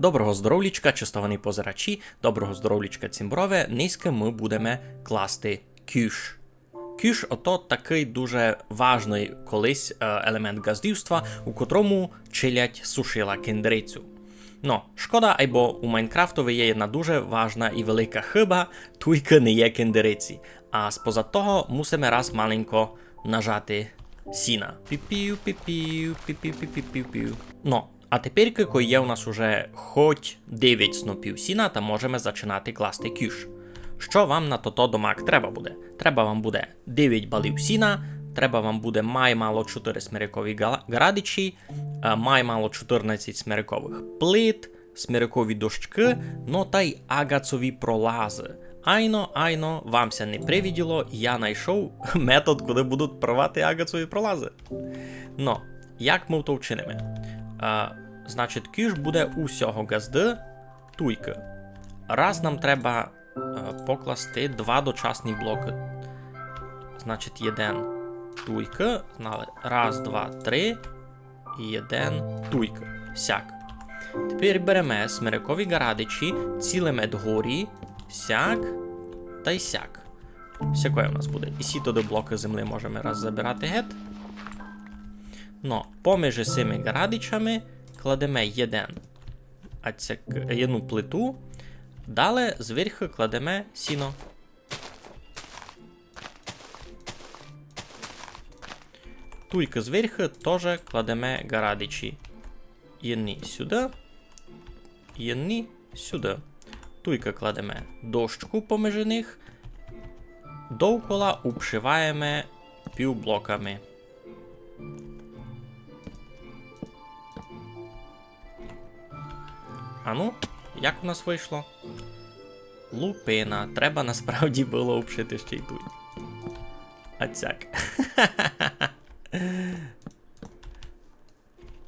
Доброго здоровлічка, чистовані позирачі, доброго здоровлічка цімброве. Низько ми будемо класти кюш. Кюш ото такий дуже важний колись е, елемент газдівства, у котрому чилять сушила кендерицю. Ну, шкода, або у Майнкрафтові є одна дуже важна і велика хиба, туйка не є кендериці. А споза того мусимо раз маленько нажати сіна. Піпів, піпів, піпів, піпів, піпів. Ну, а тепер, коли є у нас уже хоч 9 снопів сіна, то можемо починати класти кюш. Що вам на тото домак треба буде? Треба вам буде 9 балів сіна, треба вам буде май мало 4 смирикові градичі, е, май мало 14 смирикових плит, смирикові дощки, ну та й агацові пролази. Айно, айно, вамся не привіділо, я знайшов метод, куди будуть провати агацові пролази. Ну, як ми то вчинимо? Значить, кіш буде усього газди туйки. Раз нам треба е, покласти два дочасні блоки. Значить, один туйка. Знали. Раз, два, три. І один туйка. Сяк. Тепер беремо смирикові гарадичі, цілимо дгорі, сяк та й сяк. Сякої у нас буде. І сіто до блоки землі можемо раз забирати гет. Но поміж цими гарадичами кладемо один ацяк, одну плиту, далі зверху кладемо сіно. Туйка зверху теж кладемо гарадичі. Єдні сюди, єдні сюди. Туйка кладемо дощку поміж них, довкола обшиваємо півблоками. А ну, як у нас вийшло? Лупина. Треба насправді було обшити ще й тут. А цяк.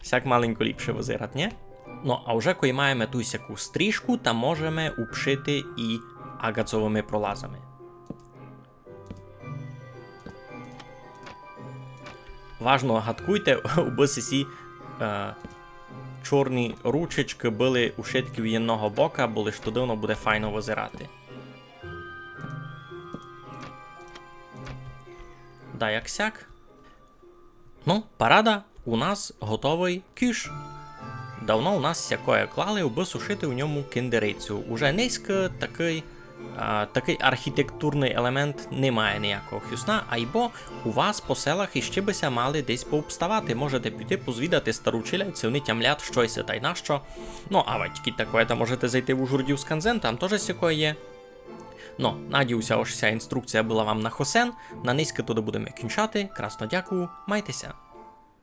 Сяк маленько ліпше визират, ні? Ну, а вже коли ту сяку стрижку, та можемо обшити і агацовими пролазами. Важно гадкуйте, у е, чорні ручечки були у шитків єдного бока, бо лиш туди воно буде файно визирати. Да, як сяк. Ну, парада, у нас готовий кюш. Давно у нас сякое клали, аби сушити у ньому кендерицю. Уже низько такий, такий архітектурний елемент не має ніякого хюсна, айбо у вас по селах іще бися мали десь пообставати. Можете піти позвідати стару челядцю, вони тямлять щось та й нащо. Ну, а батьки такое, то можете зайти в Ужгородів сканзен, там теж сякое є. Ну, надіюся, ось ця інструкція була вам на хосен. На низько туди будемо кінчати. Красно дякую, майтеся.